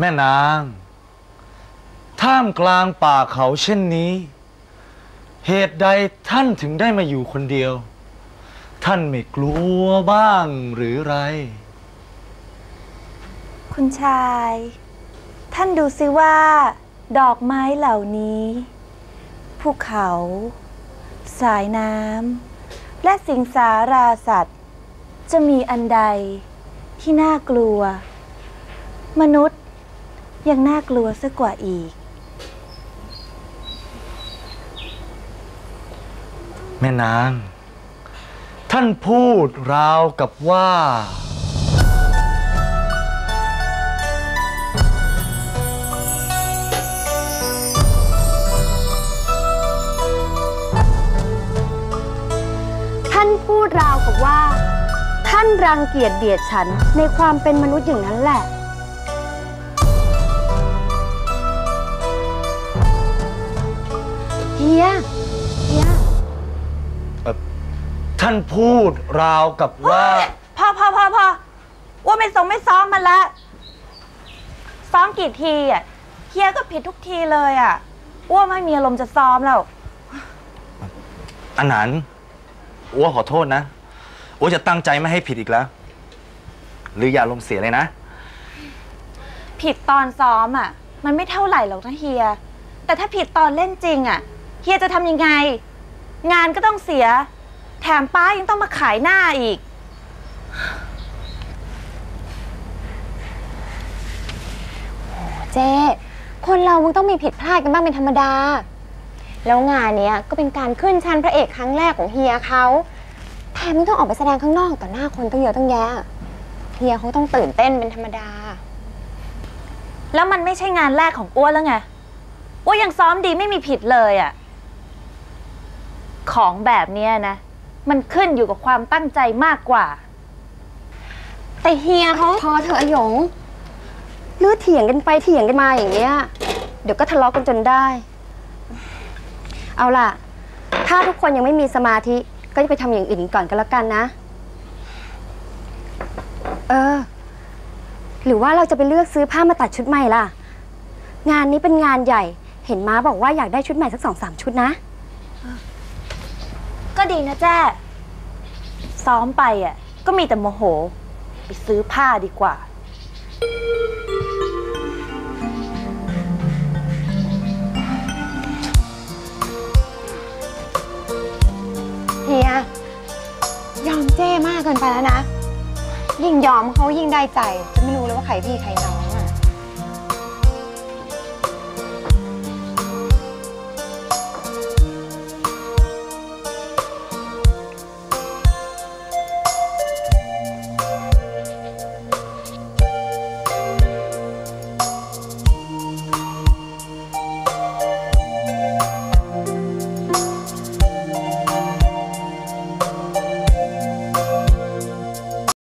แม่นาง ท่ามกลางป่าเขาเช่นนี้ เหตุใดท่านถึงได้มาอยู่คนเดียว ท่านไม่กลัวบ้างหรือไร คุณชาย ท่านดูซิว่า ดอกไม้เหล่านี้ ภูเขา สายน้ำ และสิงสาราสัตว์ จะมีอันใดที่น่ากลัว มนุษย์ยังน่ากลัวซะกว่าอีก แม่นาง ท่านพูดราวกับว่า ท่านพูดราวกับว่า ท่านรังเกียจเดียดฉันในความเป็นมนุษย์อย่างนั้นแหละ เฮีย ท่านพูดราวกับว่าพอพอพอพอว่าไม่ส่งไม่ซ้อมมันละซ้อมกี่ทีอะเฮียก็ผิดทุกทีเลยอะอ้วไม่มีอารมณ์จะซ้อมแล้วอันนั้นอ้วขอโทษนะอ้วจะตั้งใจไม่ให้ผิดอีกแล้ว หรืออย่าลมณ์เสียเลยนะ ผิดตอนซ้อมอะ มันไม่เท่าไหร่หรอกนะเฮีย แต่ถ้าผิดตอนเล่นจริงอะ เฮียจะทำยังไง งานก็ต้องเสีย แถมป้ายังต้องมาขายหน้าอีก เจ้คนเรามันต้องมีผิดพลาดกันบ้างเป็นธรรมดา แล้วงานเนี้ยก็เป็นการขึ้นชั้นพระเอกครั้งแรกของเฮียเขาแถมยังต้องออกไปแสดงข้างนอกต่อหน้าคนตั้งเยอะตั้งแยะ เฮียเขาต้องตื่นเต้นเป็นธรรมดา แล้วมันไม่ใช่งานแรกของอ้วนแล้วไง อ้วนยังซ้อมดีไม่มีผิดเลยอะ่ะของแบบเนี้ยนะ มันขึ้นอยู่กับความตั้งใจมากกว่า แต่เฮียเขาพอเธอะหยงเลือดเถียงกันไปเถียงกันมาอย่างเงี้ย เดี๋ยวก็ทะเลาะกันจนได้ เอาล่ะ ถ้าทุกคนยังไม่มีสมาธิ ก็จะไปทำอย่างอื่นก่อนก็แล้วกันนะ เออ หรือว่าเราจะไปเลือกซื้อผ้ามาตัดชุดใหม่ล่ะ งานนี้เป็นงานใหญ่ เห็นม้าบอกว่าอยากได้ชุดใหม่สักสองสามชุดนะ ก็ดีนะแจ้ซ้อมไปอะก็มีแต่โมโห ไปซื้อผ้าดีกว่า เฮีย ยอมเจ้มากเกินไปแล้วนะ ยิ่งยอมเขายิ่งได้ใจ จะไม่รู้เลยว่าใครพี่ใครน้อง